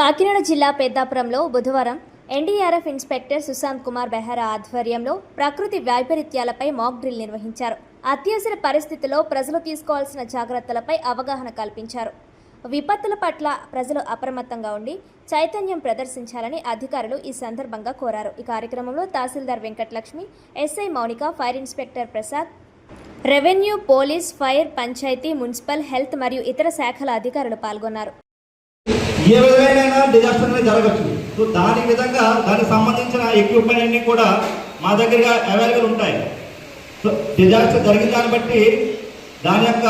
కాకినాడ జిల్లా పెద్దాపురంలో బుధవారం ఎన్డీఆర్ఎఫ్ ఇన్స్పెక్టర్ సుశాంత్ కుమార్ బెహరా ఆధ్వర్యంలో ప్రకృతి వైపరీత్యాలపై మాక్ డ్రిల్ నిర్వహించారు. అత్యవసర పరిస్థితుల్లో ప్రజలు తీసుకోవాల్సిన జాగ్రత్తలపై అవగాహన కల్పించారు. విపత్తుల పట్ల ప్రజలు అప్రమత్తంగా ఉండి చైతన్యం ప్రదర్శించాలని అధికారులు ఈ సందర్భంగా కోరారు. ఈ కార్యక్రమంలో tahsildar Venkatalakshmi SI Mounika fire inspector Prasad revenue police fire panchayat municipal health మరియు ఇతర శాఖల అధికారులు పాల్గొన్నారు. ఏ విధమైన డిజాస్టర్ అనేది జరగచ్చు. సో దాని విధంగా దానికి సంబంధించిన ఎక్విప్మెంట్ అన్ని కూడా మా దగ్గర అవైలబుల్ ఉంటాయి. సో డిజాస్టర్ జరిగిన దాన్ని బట్టి దాని యొక్క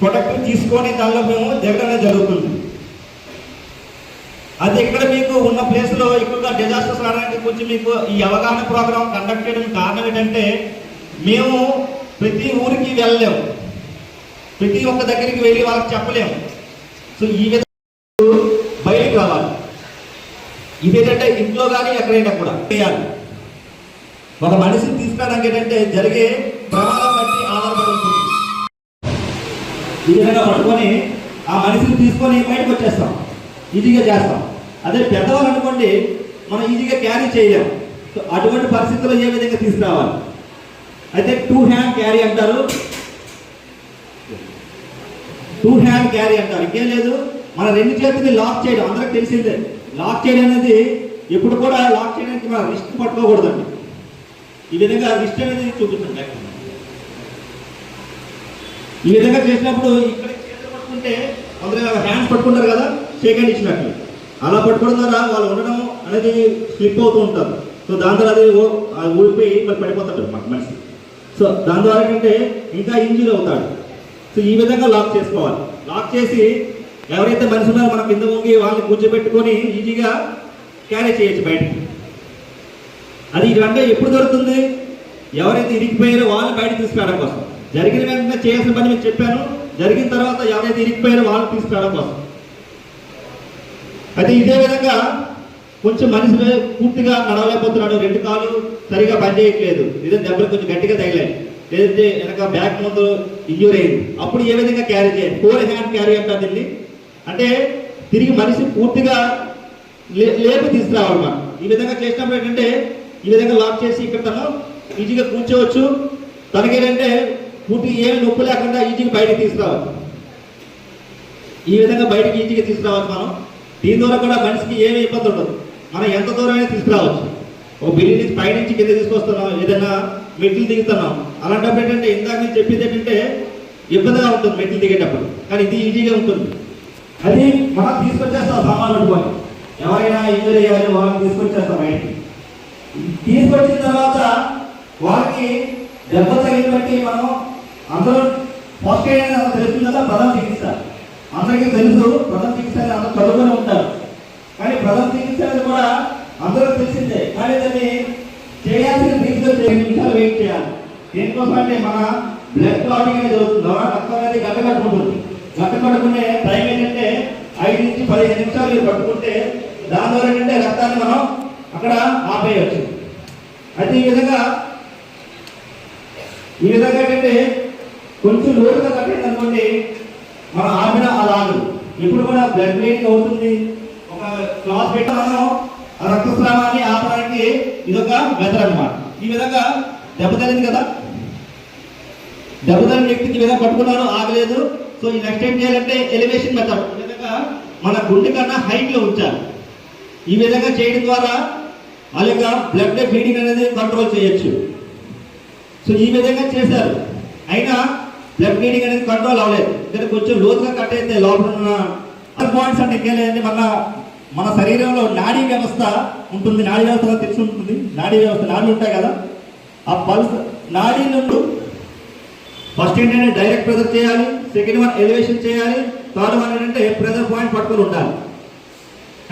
ప్రొటెక్ట్ తీసుకొని దానిలో మేము దిగడం జరుగుతుంది. అది ఇక్కడ మీకు ఉన్న ప్లేస్లో ఎక్కువగా డిజాస్టర్స్ రావడానికి కొంచెం మీకు ఈ అవగాహన ప్రోగ్రామ్ కండక్ట్ చేయడం కారణం ఏంటంటే మేము ప్రతి ఊరికి వెళ్ళలేము. ప్రతి ఒక్క దగ్గరికి వెళ్ళి వాళ్ళకి చెప్పలేము. సో ఈ విధంగా బయటికి రావాలి ఇదేంటంటే ఇంట్లో కానీ ఎక్కడైనా కూడా చేయాలి. ఒక మనిషిని తీసుకోవడానికి ఏంటంటే జరిగే ప్రమాదం బట్టి ఆధారపడి ఉంటుంది. ఈ విధంగా పట్టుకొని ఆ మనిషిని తీసుకొని బయటకు వచ్చేస్తాం. ఈజీగా చేస్తాం. అదే పెద్దవాళ్ళు అనుకోండి మనం ఈజీగా క్యారీ చేయలేం. సో అటువంటి పరిస్థితుల్లో ఏ విధంగా తీసుకురావాలి? అయితే టూ హ్యాండ్ క్యారీ అంటారు. టూ హ్యాండ్ క్యారీ అంటారు. ఇంకేం లేదు. మన రెండు చేతుల్ని లాక్ చేయడం అందరికి తెలిసిందే. లాక్ చేయడం అనేది ఎప్పుడు కూడా లాక్ చేయడానికి మన రిస్క్ పట్టుకోకూడదండి. ఈ విధంగా రిస్క్ అనేది చూపిస్తుంది ఈ విధంగా చేసినప్పుడు ఇక్కడ చేతులు పట్టుకుంటే కొందరు హ్యాండ్స్ పట్టుకుంటారు కదా షేక్ హ్యాండ్ ఇచ్చినట్లు. అలా పట్టుకోవడం ద్వారా వాళ్ళు ఉండడం అనేది స్లిప్ అవుతూ ఉంటారు. సో దాని ద్వారా అది ఆ ఊడిపోయి మరి పడిపోతాడు మాకు మనిషి. సో దాని ద్వారా ఏంటంటే ఇంకా ఇంజూరీ అవుతాడు. సో ఈ విధంగా లాక్ చేసుకోవాలి. లాక్ చేసి ఎవరైతే మనిషి ఉన్నారో మనం కింద వంగి వాళ్ళని కూర్చోబెట్టుకొని ఈజీగా క్యారీ చేయొచ్చు బయట అది ఇదంటే ఎప్పుడు దొరుకుతుంది ఎవరైతే ఇరిగిపోయారో వాళ్ళని బయట తీసుకురావడం కోసం. జరిగిన వెంటనే చేయాల్సిన పని మీకు చెప్పాను. జరిగిన తర్వాత ఎవరైతే ఇరిగిపోయారో వాళ్ళని తీసుకురావడం కోసం. అయితే ఇదే విధంగా కొంచెం మనిషి పూర్తిగా నడవలేకపోతున్నాడు. రెండు కాళ్ళు సరిగా పనిచేయట్లేదు లేదా దెబ్బలు కొంచెం గట్టిగా తగిలాయి. లేదంటే వెనక బ్యాక్ ముందు ఇంజూర్ అయింది. అప్పుడు ఏ విధంగా క్యారీ చేయాలి? ఫోర్ హ్యాండ్ క్యారీ అంటారు దీన్ని. అంటే తిరిగి మనిషి పూర్తిగా లే- లేపి తీసుకురావాలి మనం. ఈ విధంగా చేసినప్పుడు ఏంటంటే ఈ విధంగా లాక్ చేసి ఇక్కడ తను ఈజీగా కూర్చోవచ్చు. తనకేంటంటే పూర్తిగా ఏమి నొప్పి లేకుండా ఈజీగా బయటకు తీసుకురావచ్చు ఈ విధంగా బయటకి ఈజీగా తీసుకురావచ్చు మనం. దీని ద్వారా కూడా మనిషికి ఏమి ఇబ్బంది ఉండదు. మనం ఎంత దూరమైనా తీసుకురావచ్చు. ఒక బిల్డింగ్ నుంచి పైనుంచి కింద తీసుకొస్తున్నాం ఏదైనా మెట్లు దిగుతున్నాం. అలాంటప్పుడు ఏంటంటే ఇందాక నేను చెప్పింది ఏంటంటే ఇబ్బందిగా ఉంటుంది మెట్లు దిగేటప్పుడు. కానీ ఇది ఈజీగా ఉంటుంది. అది మనం తీసుకొచ్చేస్తాం సామాన్లు అనుకోని ఎవరైనా ఇంజరీ అయ్యారు వాళ్ళని తీసుకొచ్చేస్తాం బయటికి. తీసుకొచ్చిన తర్వాత వాళ్ళకి దెబ్బ తగిన బట్టి మనం అందరూ ఫస్ట్ ఎయిడ్ తెలుస్తుంది కదా ప్రథమ చికిత్స. అందరికీ తెలుసు ప్రథమ చికిత్స అనేది అందరూ చదువుకొని ఉంటారు. కానీ ప్రథమ చికిత్స అనేది కూడా అందరూ తెలిసిందే. కానీ దాన్ని చేయాల్సిన రీతిలో నిమిషాలు వెయిట్ చేయాలి. దేనికోసం అంటే మన బ్లడ్ క్లాటింగ్ అనేది జరుగుతుంది. రక్తం అనేది గట్ట కట్టుకుంటుంది గట్ట కట్టుకునే టైం ఐదు నుంచి పదిహేను నిమిషాలు మీరు పట్టుకుంటే దాని ద్వారా ఏంటంటే రక్తాన్ని మనం అక్కడ ఆపేయచ్చు. అయితే ఈ విధంగా ఈ విధంగా ఏంటంటే కొంచెం లోతుగా కట్టేది అనుకోండి మనం ఆపిన అలా ఆగదు ఇప్పుడు కూడా బ్లడ్ బ్లీడింగ్ అవుతుంది. ఒక క్లాత్ పెట్టి మనం ఆ రక్తస్రావాన్ని ఆపడానికి ఇదొక మెథడ్ అన్నమాట. ఈ విధంగా దెబ్బ కదా? దెబ్బ వ్యక్తికి ఈ విధంగా పట్టుకున్నాను ఆగలేదు. సో ఈ నెక్స్ట్ ఏం చేయాలంటే ఎలివేషన్ మెథడ్ ఈ విధంగా మన గుండె కన్నా హైట్లో ఉంచాలి. ఈ విధంగా చేయడం ద్వారా వాళ్ళ యొక్క బ్లడ్ ఫీడింగ్ అనేది కంట్రోల్ చేయొచ్చు. సో ఈ విధంగా చేశారు. అయినా బ్లడ్ ఫీడింగ్ అనేది కంట్రోల్ అవ్వలేదు. ఇక్కడ కొంచెం లోతుగా కట్ అయితే లోపల ఉన్న పాయింట్స్ అంటే ఇంకేం లేదండి మన మన శరీరంలో నాడీ వ్యవస్థ ఉంటుంది. నాడీ వ్యవస్థ తెలిసి ఉంటుంది? నాడీ వ్యవస్థ నాడీలు ఉంటాయి కదా. ఆ పల్స్ నాడీ నుండి ఫస్ట్ ఏంటంటే డైరెక్ట్ ప్రెజర్ చేయాలి సెకండ్ వన్ ఎలివేషన్ చేయాలి థర్డ్ వన్ ఏంటంటే ప్రెజర్ పాయింట్ పట్టుకొని ఉండాలి.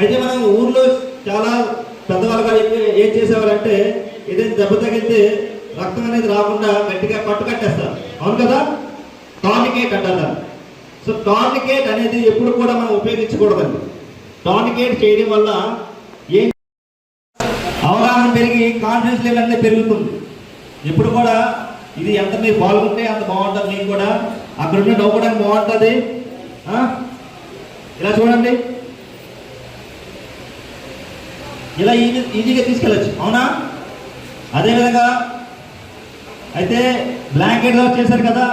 అయితే మనం ఊర్లో చాలా పెద్దవాళ్ళుగా ఏం చేసేవారంటే ఏదైనా దెబ్బ తగిలితే రక్తం అనేది రాకుండా గట్టిగా పట్టు కట్టేస్తారు. అవును కదా? టానికేట్ అంటారు సో టానికేట్ అనేది ఎప్పుడు కూడా మనం ఉపయోగించకూడదండి. టానికేట్ చేయడం వల్ల ఏం అవగాహన పెరిగి కాన్ఫిడెన్స్ లెవెల్ అనేది పెరుగుతుంది. ఎప్పుడు కూడా ఇది ఎంత మీరు పాల్గొంటే అంత బాగుంటుంది మీకు కూడా. అక్కడ ఉన్న నవ్వుకోవడానికి బాగుంటుంది? ఇలా చూడండి. ఇలా ఈజీ ఈజీగా తీసుకెళ్ళచ్చు. అవునా? అదేవిధంగా అయితే బ్లాంకెట్ చేశారు కదా.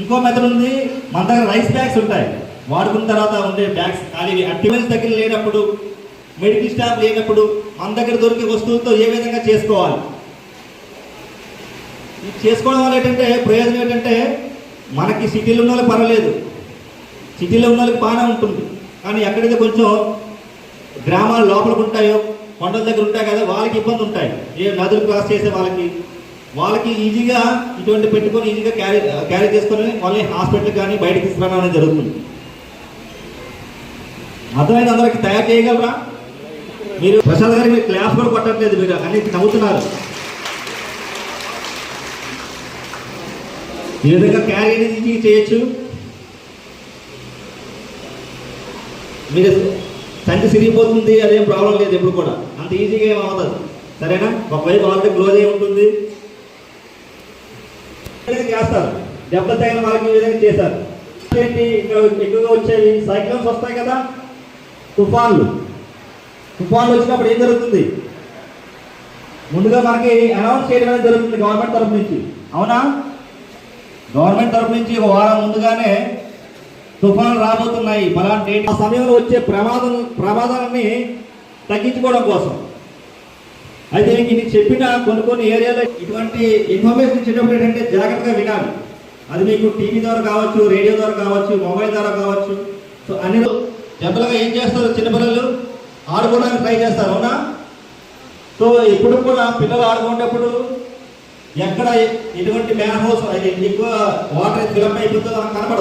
ఇంకో మెథడ్ ఉంది. మన దగ్గర రైస్ బ్యాగ్స్ ఉంటాయి. వాడుకున్న తర్వాత ఉండే బ్యాగ్స్ ఖాళీ అక్టివెన్స్ దగ్గర లేనప్పుడు మెడికల్ స్టాఫ్ లేనప్పుడు మన దగ్గర దొరికే వస్తువులతో ఏ విధంగా చేసుకోవాలి? ఇది చేసుకోవడం వల్ల ఏంటంటే ప్రయోజనం ఏంటంటే మనకి సిటీలో ఉన్న వాళ్ళకి పర్వాలేదు. సిటీలో ఉన్న వాళ్ళకి బాగానే ఉంటుంది. కానీ ఎక్కడైతే కొంచెం గ్రామాల లోపలికి ఉంటాయో కొండల దగ్గర ఉంటాయి కదా వాళ్ళకి ఇబ్బంది ఉంటాయి. ఏ నదులు క్రాస్ చేసే వాళ్ళకి. వాళ్ళకి ఈజీగా ఇటువంటి పెట్టుకొని ఈజీగా క్యారీ క్యారీ చేసుకొని వాళ్ళని హాస్పిటల్ కానీ బయటకి తీసుకురావడం అనేది జరుగుతుంది. అర్థమైంది అందరికి? తయారు చేయగలరా? మీరు ప్రసాద్ గారికి మీరు క్లాస్ కూడా కొట్టట్లేదు మీరు అన్నిటి నవ్వుతున్నారు. ఈ విధంగా క్యారీ అనేది చేయొచ్చు. మీరు సంచి సిరిగిపోతుంది అదేం ప్రాబ్లం లేదు ఎప్పుడు కూడా. అంత ఈజీగా ఏం అవుతుంది సరేనా? ఒకవైపు ఆల్రెడీ క్లోజ్ అయి ఉంటుంది. చేస్తారు. దెబ్బలు తగిన వాళ్ళకి ఈ విధంగా చేశారు. ఏంటి? ఇక్కడ ఎక్కువగా వచ్చేవి సైక్లోన్స్ వస్తాయి కదా? తుఫాన్లు. తుఫాన్లు వచ్చినప్పుడు ఏం జరుగుతుంది? ముందుగా మనకి అనౌన్స్ చేయడం అనేది జరుగుతుంది గవర్నమెంట్ తరఫు నుంచి. అవునా? గవర్నమెంట్ తరఫు నుంచి ఒక వారం ముందుగానే తుఫాన్లు రాబోతున్నాయి. ఫలానా డేట్ ఆ సమయంలో వచ్చే ప్రమాదం ప్రమాదాలని తగ్గించుకోవడం కోసం. అయితే ఇది చెప్పిన కొన్ని కొన్ని ఏరియాలో ఇటువంటి ఇన్ఫర్మేషన్ ఇచ్చేటప్పుడు ఏంటంటే జాగ్రత్తగా వినాలి. అది మీకు టీవీ ద్వారా కావచ్చు రేడియో ద్వారా కావచ్చు మొబైల్ ద్వారా కావచ్చు. సో అన్ని జనరల్గా ఏం చేస్తారు చిన్నపిల్లలు? ఆడుకోవడానికి ట్రై చేస్తారు అవునా? సో ఇప్పుడు కూడా పిల్లలు ఆడుకునేటప్పుడు ఎక్కడ ఎటువంటి మ్యాన్ హౌస్ ఎక్కువ వాటర్ ఫిలప్ అయిపోతుందో మనకు కనపడదు.